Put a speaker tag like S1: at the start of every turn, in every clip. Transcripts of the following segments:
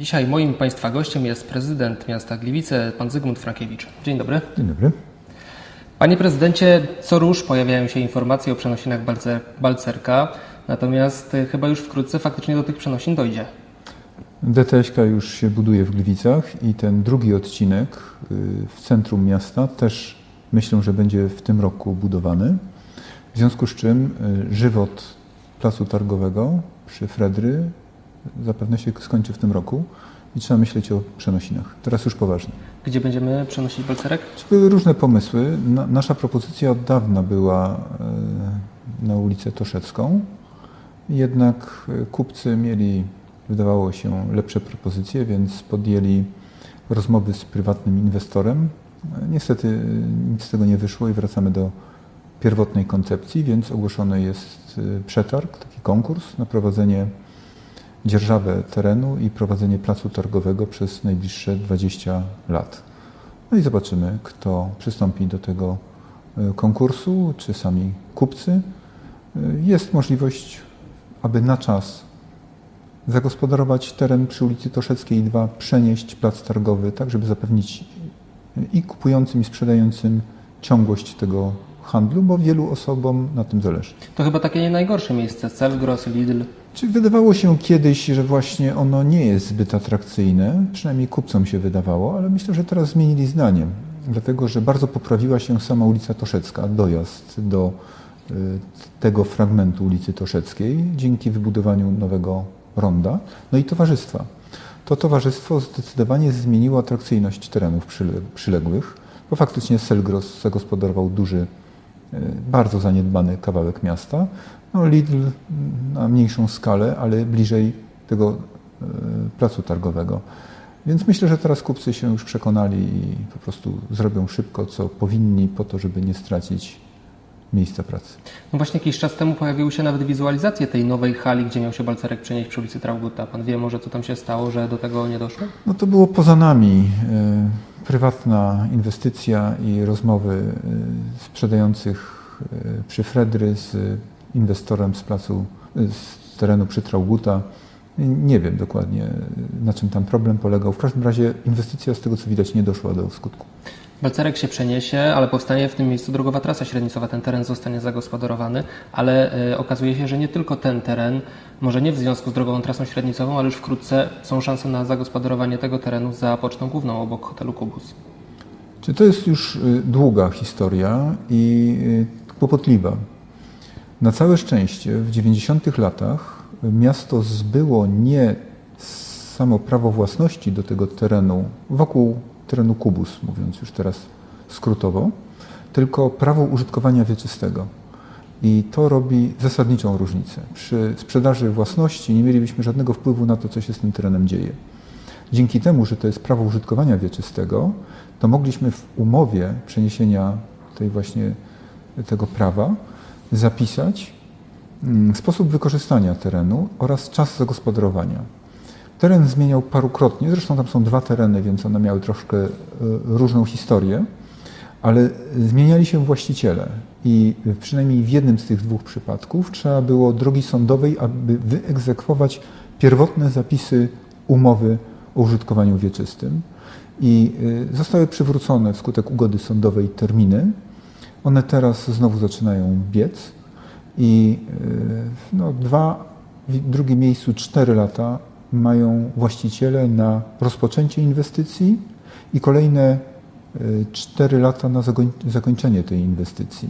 S1: Dzisiaj moim Państwa gościem jest prezydent miasta Gliwice, pan Zygmunt Frankiewicz. Dzień dobry.
S2: Dzień dobry.
S1: Panie prezydencie, co róż pojawiają się informacje o przenosinach Balcer- Balcerka, natomiast y, chyba już wkrótce faktycznie do tych przenosin dojdzie.
S2: DTŚ już się buduje w Gliwicach i ten drugi odcinek y, w centrum miasta też myślę, że będzie w tym roku budowany. W związku z czym y, żywot placu targowego przy Fredry zapewne się skończy w tym roku i trzeba myśleć o przenosinach. Teraz już poważnie.
S1: Gdzie będziemy przenosić Balcerek?
S2: Były różne pomysły. Na, nasza propozycja od dawna była e, na ulicę Toszecką. Jednak e, kupcy mieli, wydawało się, lepsze propozycje, więc podjęli rozmowy z prywatnym inwestorem. Niestety e, nic z tego nie wyszło i wracamy do pierwotnej koncepcji, więc ogłoszony jest przetarg, taki konkurs na prowadzenie dzierżawę terenu i prowadzenie placu targowego przez najbliższe 20 lat. No i zobaczymy, kto przystąpi do tego e, konkursu, czy sami kupcy. E, Jest możliwość, aby na czas zagospodarować teren przy ulicy Toszeckiej 2, przenieść plac targowy, tak żeby zapewnić i kupującym, i sprzedającym ciągłość tego handlu, bo wielu osobom na tym zależy.
S1: To chyba takie nie najgorsze miejsce. Celgros, Lidl.
S2: Czy wydawało się kiedyś, że właśnie ono nie jest zbyt atrakcyjne? Przynajmniej kupcom się wydawało, ale myślę, że teraz zmienili zdanie. Dlatego, że bardzo poprawiła się sama ulica Toszecka, dojazd do y, tego fragmentu ulicy Toszeckiej dzięki wybudowaniu nowego ronda, no i towarzystwa. To towarzystwo zdecydowanie zmieniło atrakcyjność terenów przyle- przyległych, bo faktycznie Selgros zagospodarował duży bardzo zaniedbany kawałek miasta. No Lidl na mniejszą skalę, ale bliżej tego e, placu targowego. Więc myślę, że teraz kupcy się już przekonali i po prostu zrobią szybko, co powinni, po to, żeby nie stracić miejsca pracy.
S1: No właśnie jakiś czas temu pojawiły się nawet wizualizacje tej nowej hali, gdzie miał się Balcerek przenieść przy ulicy Trauguta. Pan wie może, co tam się stało, że do tego nie doszło?
S2: No to było poza nami. e, Prywatna inwestycja i rozmowy e, sprzedających e, przy Fredry z inwestorem z placu, z terenu przy Trauguta. Nie wiem dokładnie na czym tam problem polegał. W każdym razie inwestycja z tego co widać nie doszła do skutku.
S1: Balcerek się przeniesie, ale powstanie w tym miejscu drogowa trasa średnicowa. Ten teren zostanie zagospodarowany, ale e, okazuje się, że nie tylko ten teren, może nie w związku z drogową trasą średnicową, ale już wkrótce są szanse na zagospodarowanie tego terenu za pocztą główną obok hotelu Kubus.
S2: Czy to jest już y, długa historia i y, kłopotliwa. Na całe szczęście w 90 latach miasto zbyło nie samo prawo własności do tego terenu, wokół terenu Kubus, mówiąc już teraz skrótowo, tylko prawo użytkowania wieczystego. I to robi zasadniczą różnicę. Przy sprzedaży własności nie mielibyśmy żadnego wpływu na to, co się z tym terenem dzieje. Dzięki temu, że to jest prawo użytkowania wieczystego, to mogliśmy w umowie przeniesienia tej właśnie tego prawa zapisać mm, sposób wykorzystania terenu oraz czas zagospodarowania. Teren zmieniał parukrotnie, zresztą tam są dwa tereny, więc one miały troszkę e, różną historię, ale zmieniali się właściciele. I przynajmniej w jednym z tych dwóch przypadków trzeba było drogi sądowej, aby wyegzekwować pierwotne zapisy umowy o użytkowaniu wieczystym. I y, zostały przywrócone wskutek ugody sądowej terminy. One teraz znowu zaczynają biec. I y, no, dwa, w drugim miejscu cztery lata mają właściciele na rozpoczęcie inwestycji i kolejne y, cztery lata na zakończenie tej inwestycji.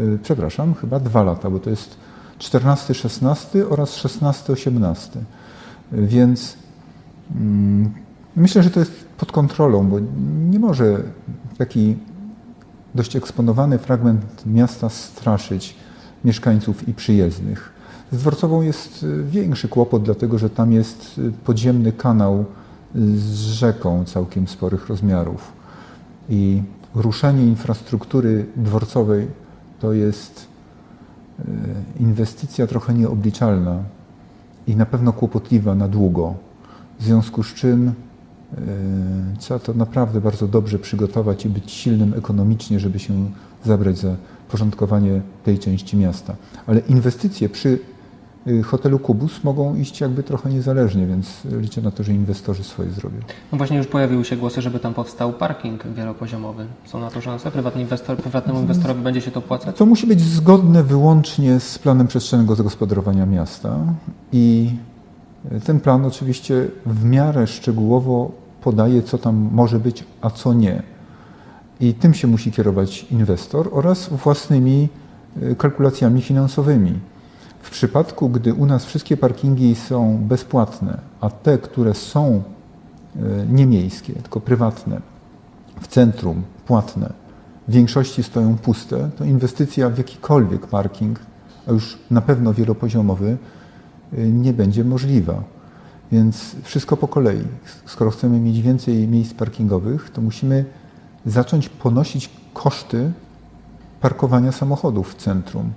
S2: Y, Przepraszam, chyba dwa lata, bo to jest 14-16 oraz 16-18. Y, Więc mm, myślę, że to jest pod kontrolą, bo nie może taki dość eksponowany fragment miasta straszyć mieszkańców i przyjezdnych. Z Dworcową jest y, większy kłopot, dlatego że tam jest y, podziemny kanał y, z rzeką całkiem sporych rozmiarów. I ruszenie infrastruktury dworcowej to jest inwestycja trochę nieobliczalna i na pewno kłopotliwa na długo. W związku z czym trzeba to naprawdę bardzo dobrze przygotować i być silnym ekonomicznie, żeby się zabrać za porządkowanie tej części miasta. Ale inwestycje przy hotelu Kubus mogą iść jakby trochę niezależnie, więc liczę na to, że inwestorzy swoje zrobią.
S1: No właśnie już pojawiły się głosy, żeby tam powstał parking wielopoziomowy. Są na to szanse? Prywatny inwestor, prywatnemu inwestorowi będzie się to opłacać?
S2: To musi być zgodne wyłącznie z planem przestrzennego zagospodarowania miasta i ten plan oczywiście w miarę szczegółowo podaje, co tam może być, a co nie. I tym się musi kierować inwestor oraz własnymi y, kalkulacjami finansowymi. W przypadku, gdy u nas wszystkie parkingi są bezpłatne, a te, które są y, nie miejskie, tylko prywatne, w centrum, płatne, w większości stoją puste, to inwestycja w jakikolwiek parking, a już na pewno wielopoziomowy, y, nie będzie możliwa. Więc wszystko po kolei. Skoro chcemy mieć więcej miejsc parkingowych, to musimy zacząć ponosić koszty parkowania samochodów w centrum.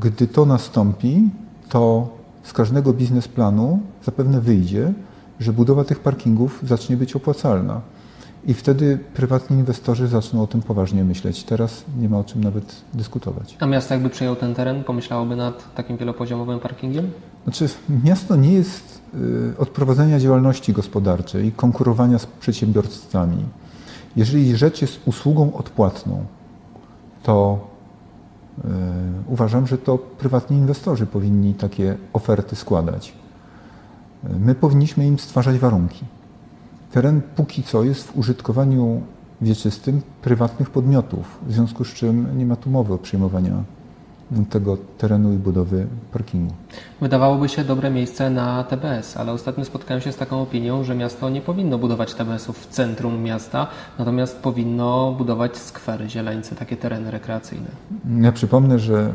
S2: Gdy to nastąpi, to z każdego biznesplanu zapewne wyjdzie, że budowa tych parkingów zacznie być opłacalna. I wtedy prywatni inwestorzy zaczną o tym poważnie myśleć. Teraz nie ma o czym nawet dyskutować.
S1: A miasto jakby przejęło ten teren, pomyślałoby nad takim wielopoziomowym parkingiem?
S2: Znaczy, miasto nie jest y, od prowadzenia działalności gospodarczej, konkurowania z przedsiębiorcami. Jeżeli rzecz jest usługą odpłatną, to uważam, że to prywatni inwestorzy powinni takie oferty składać. Y, My powinniśmy im stwarzać warunki. Teren póki co jest w użytkowaniu wieczystym prywatnych podmiotów, w związku z czym nie ma tu mowy o przyjmowaniu tego terenu i budowy parkingu.
S1: Wydawałoby się dobre miejsce na TBS, ale ostatnio spotkałem się z taką opinią, że miasto nie powinno budować TBS-ów w centrum miasta, natomiast powinno budować skwery, zieleńce, takie tereny rekreacyjne.
S2: Ja przypomnę, że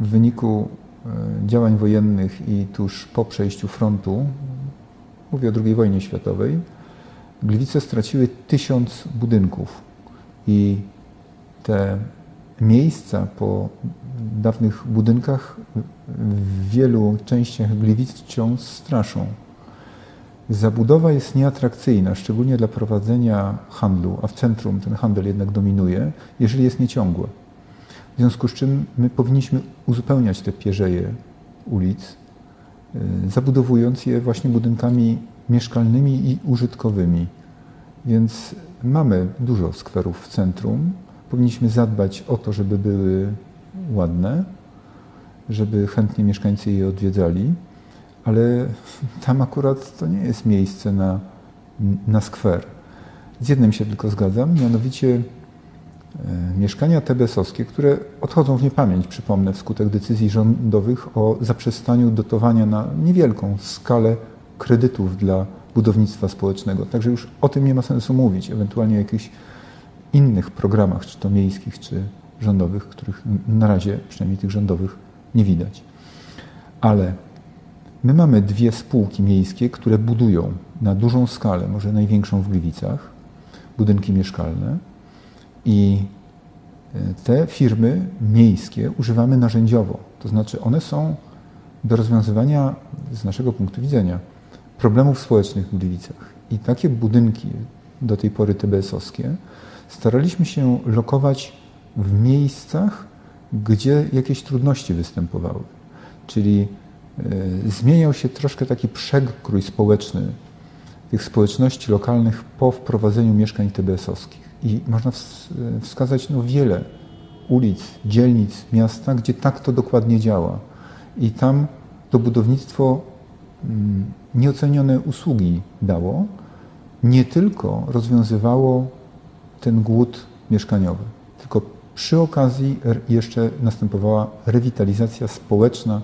S2: w wyniku e, działań wojennych i tuż po przejściu frontu, mówię o II wojnie światowej, Gliwice straciły tysiąc budynków i te miejsca po dawnych budynkach w wielu częściach Gliwic wciąż straszą. Zabudowa jest nieatrakcyjna, szczególnie dla prowadzenia handlu, a w centrum ten handel jednak dominuje, jeżeli jest nieciągłe. W związku z czym my powinniśmy uzupełniać te pierzeje ulic, y, zabudowując je właśnie budynkami mieszkalnymi i użytkowymi. Więc mamy dużo skwerów w centrum. Powinniśmy zadbać o to, żeby były ładne, żeby chętnie mieszkańcy je odwiedzali, ale tam akurat to nie jest miejsce na, na skwer. Z jednym się tylko zgadzam, mianowicie e, mieszkania TBS-owskie, które odchodzą w niepamięć, przypomnę, wskutek decyzji rządowych o zaprzestaniu dotowania na niewielką skalę kredytów dla budownictwa społecznego. Także już o tym nie ma sensu mówić, ewentualnie o jakichś innych programach, czy to miejskich, czy rządowych, których na razie, przynajmniej tych rządowych, nie widać. Ale my mamy dwie spółki miejskie, które budują na dużą skalę, może największą w Gliwicach, budynki mieszkalne i e, te firmy miejskie używamy narzędziowo. To znaczy one są do rozwiązywania z naszego punktu widzenia problemów społecznych w Gliwicach. I takie budynki, do tej pory TBS-owskie, staraliśmy się lokować w miejscach, gdzie jakieś trudności występowały. Czyli y, zmieniał się troszkę taki przekrój społeczny tych społeczności lokalnych po wprowadzeniu mieszkań TBS-owskich. I można wskazać no, wiele ulic, dzielnic miasta, gdzie tak to dokładnie działa. I tam to budownictwo mm, nieocenione usługi dało, nie tylko rozwiązywało ten głód mieszkaniowy, przy okazji jeszcze następowała rewitalizacja społeczna,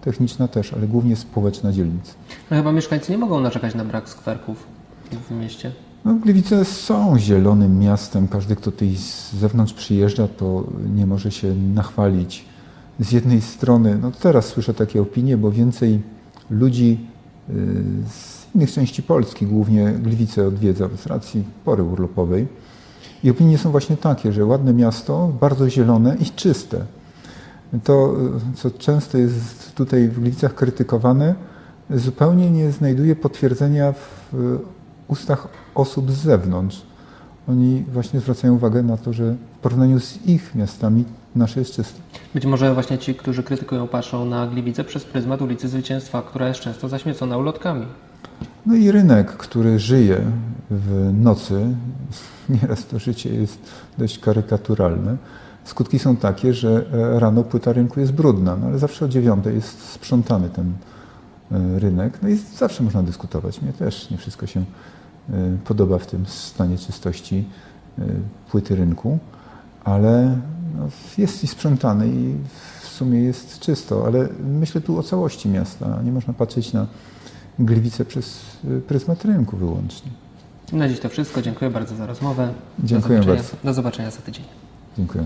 S2: techniczna też, ale głównie społeczna dzielnic.
S1: No chyba mieszkańcy nie mogą narzekać na brak skwerków w mieście.
S2: No, Gliwice są zielonym miastem. Każdy, kto tutaj z zewnątrz przyjeżdża, to nie może się nachwalić. Z jednej strony, no teraz słyszę takie opinie, bo więcej ludzi y, z innych części Polski, głównie Gliwice odwiedza z racji pory urlopowej. I opinie są właśnie takie, że ładne miasto, bardzo zielone i czyste. To, co często jest tutaj w Gliwicach krytykowane, zupełnie nie znajduje potwierdzenia w ustach osób z zewnątrz. Oni właśnie zwracają uwagę na to, że w porównaniu z ich miastami nasze jest czyste.
S1: Być może właśnie ci, którzy krytykują, patrzą na Gliwice przez pryzmat ulicy Zwycięstwa, która jest często zaśmiecona ulotkami.
S2: No i rynek, który żyje w nocy, nieraz to życie jest dość karykaturalne. Skutki są takie, że e, rano płyta rynku jest brudna, no ale zawsze o dziewiątej jest sprzątany ten e, rynek. No i zawsze można dyskutować. Mnie też nie wszystko się e, podoba w tym stanie czystości płyty rynku, ale no, jest i sprzątany i w sumie jest czysto, ale myślę tu o całości miasta. Nie można patrzeć na Gliwice przez y, pryzmat rynku wyłącznie.
S1: Na dziś to wszystko. Dziękuję bardzo za rozmowę.
S2: Dziękuję
S1: do
S2: bardzo.
S1: Do zobaczenia za tydzień.
S2: Dziękuję.